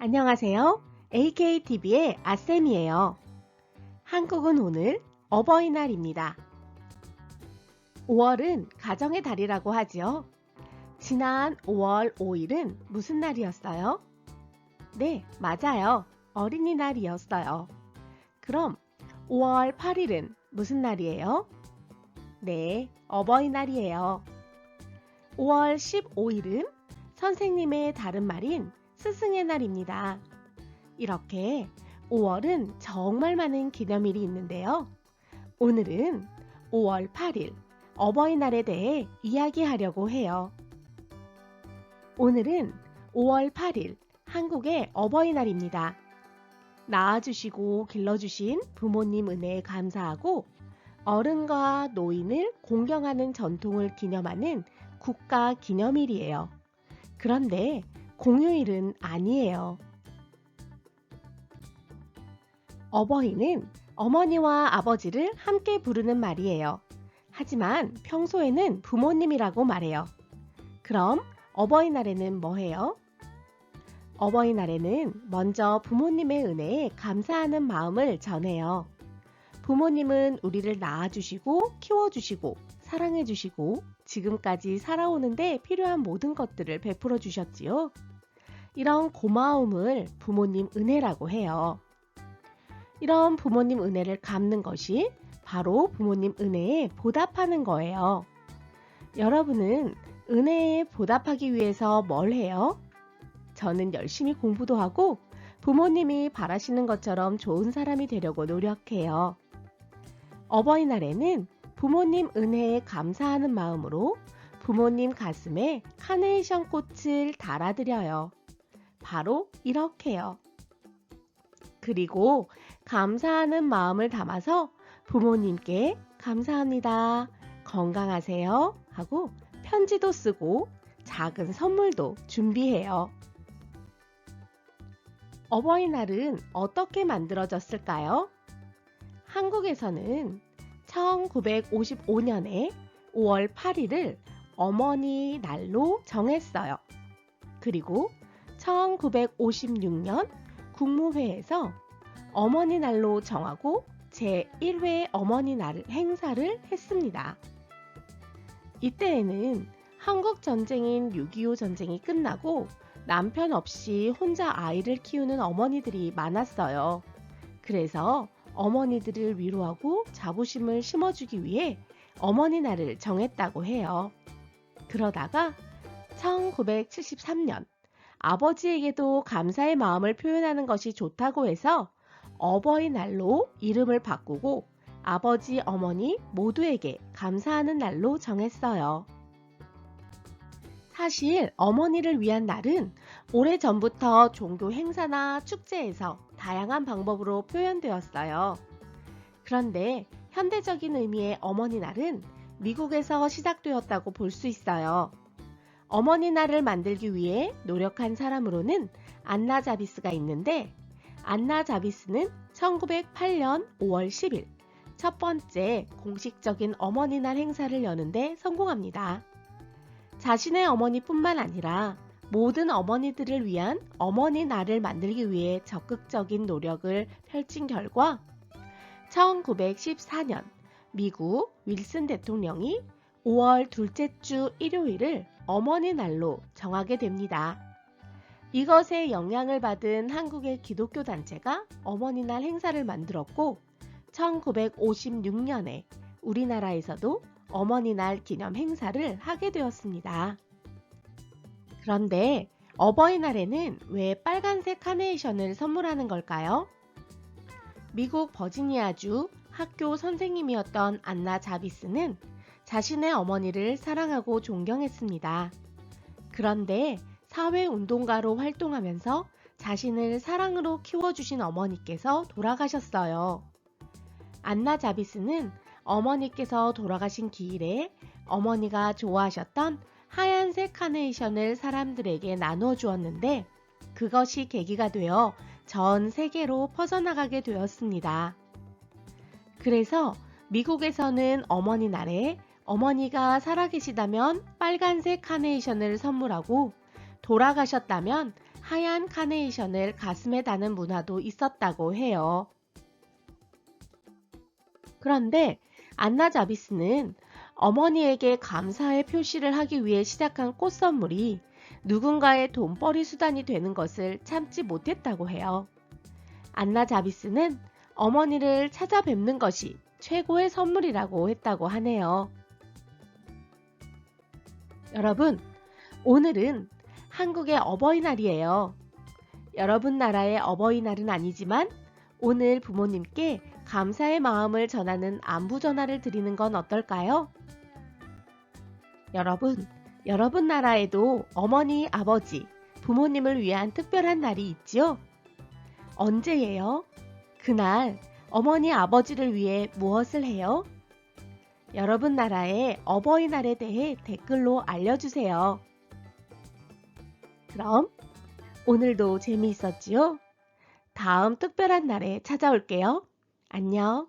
안녕하세요. AKTV의 아쌤이에요. 한국은 오늘 어버이날입니다. 5월은 가정의 달이라고 하지요. 지난 5월 5일은 무슨 날이었어요? 네, 맞아요. 어린이날이었어요. 그럼 5월 8일은 무슨 날이에요? 네, 어버이날이에요. 5월 15일은 선생님의 다른 말인 스승의 날입니다. 이렇게 5월은 정말 많은 기념일이 있는데요. 오늘은 5월 8일 어버이날에 대해 이야기하려고 해요. 오늘은 5월 8일 한국의 어버이날입니다. 낳아주시고 길러주신 부모님 은혜에 감사하고 어른과 노인을 공경하는 전통을 기념하는 국가 기념일이에요. 그런데 공휴일은 아니에요. 어버이는 어머니와 아버지를 함께 부르는 말이에요. 하지만 평소에는 부모님이라고 말해요. 그럼 어버이날에는 뭐 해요? 어버이날에는 먼저 부모님의 은혜에 감사하는 마음을 전해요. 부모님은 우리를 낳아주시고 키워주시고 사랑해주시고 지금까지 살아오는데 필요한 모든 것들을 베풀어 주셨지요. 이런 고마움을 부모님 은혜라고 해요. 이런 부모님 은혜를 갚는 것이 바로 부모님 은혜에 보답하는 거예요. 여러분은 은혜에 보답하기 위해서 뭘 해요? 저는 열심히 공부도 하고 부모님이 바라시는 것처럼 좋은 사람이 되려고 노력해요. 어버이날에는 부모님 은혜에 감사하는 마음으로 부모님 가슴에 카네이션 꽃을 달아드려요. 바로 이렇게요. 그리고 감사하는 마음을 담아서 부모님께 감사합니다. 건강하세요. 하고 편지도 쓰고 작은 선물도 준비해요. 어버이날은 어떻게 만들어졌을까요? 한국에서는 1955년에 5월 8일을 어머니 날로 정했어요. 그리고 1956년 국무회에서 어머니 날로 정하고 제1회 어머니 날 행사를 했습니다. 이때에는 한국 전쟁인 6.25 전쟁이 끝나고 남편 없이 혼자 아이를 키우는 어머니들이 많았어요. 그래서 어머니들을 위로하고 자부심을 심어주기 위해 어머니 날을 정했다고 해요. 그러다가 1973년 아버지에게도 감사의 마음을 표현하는 것이 좋다고 해서 어버이날로 이름을 바꾸고 아버지, 어머니 모두에게 감사하는 날로 정했어요. 사실 어머니를 위한 날은 오래전부터 종교 행사나 축제에서 다양한 방법으로 표현되었어요. 그런데 현대적인 의미의 어머니 날은 미국에서 시작되었다고 볼 수 있어요. 어머니 날을 만들기 위해 노력한 사람으로는 안나 자비스가 있는데 안나 자비스는 1908년 5월 10일 첫 번째 공식적인 어머니 날 행사를 여는데 성공합니다. 자신의 어머니뿐만 아니라 모든 어머니들을 위한 어머니 날을 만들기 위해 적극적인 노력을 펼친 결과 1914년 미국 윌슨 대통령이 5월 둘째 주 일요일을 어머니 날로 정하게 됩니다. 이것에 영향을 받은 한국의 기독교 단체가 어머니 날 행사를 만들었고 1956년에 우리나라에서도 어머니 날 기념 행사를 하게 되었습니다. 그런데 어버이날에는 왜 빨간색 카네이션을 선물하는 걸까요? 미국 버지니아주 학교 선생님이었던 안나 자비스는 자신의 어머니를 사랑하고 존경했습니다. 그런데 사회운동가로 활동하면서 자신을 사랑으로 키워주신 어머니께서 돌아가셨어요. 안나 자비스는 어머니께서 돌아가신 기일에 어머니가 좋아하셨던 하얀색 카네이션을 사람들에게 나누어 주었는데 그것이 계기가 되어 전 세계로 퍼져나가게 되었습니다. 그래서 미국에서는 어머니 날에 어머니가 살아계시다면 빨간색 카네이션을 선물하고 돌아가셨다면 하얀 카네이션을 가슴에 다는 문화도 있었다고 해요. 그런데 안나 자비스는 어머니에게 감사의 표시를 하기 위해 시작한 꽃 선물이 누군가의 돈벌이 수단이 되는 것을 참지 못했다고 해요. 안나 자비스는 어머니를 찾아뵙는 것이 최고의 선물이라고 했다고 하네요. 여러분, 오늘은 한국의 어버이날이에요. 여러분 나라의 어버이날은 아니지만 오늘 부모님께 감사의 마음을 전하는 안부 전화를 드리는 건 어떨까요? 여러분, 여러분 나라에도 어머니, 아버지, 부모님을 위한 특별한 날이 있지요? 언제예요? 그날 어머니, 아버지를 위해 무엇을 해요? 여러분 나라의 어버이날에 대해 댓글로 알려주세요. 그럼 오늘도 재미있었지요? 다음 특별한 날에 찾아올게요. 안녕.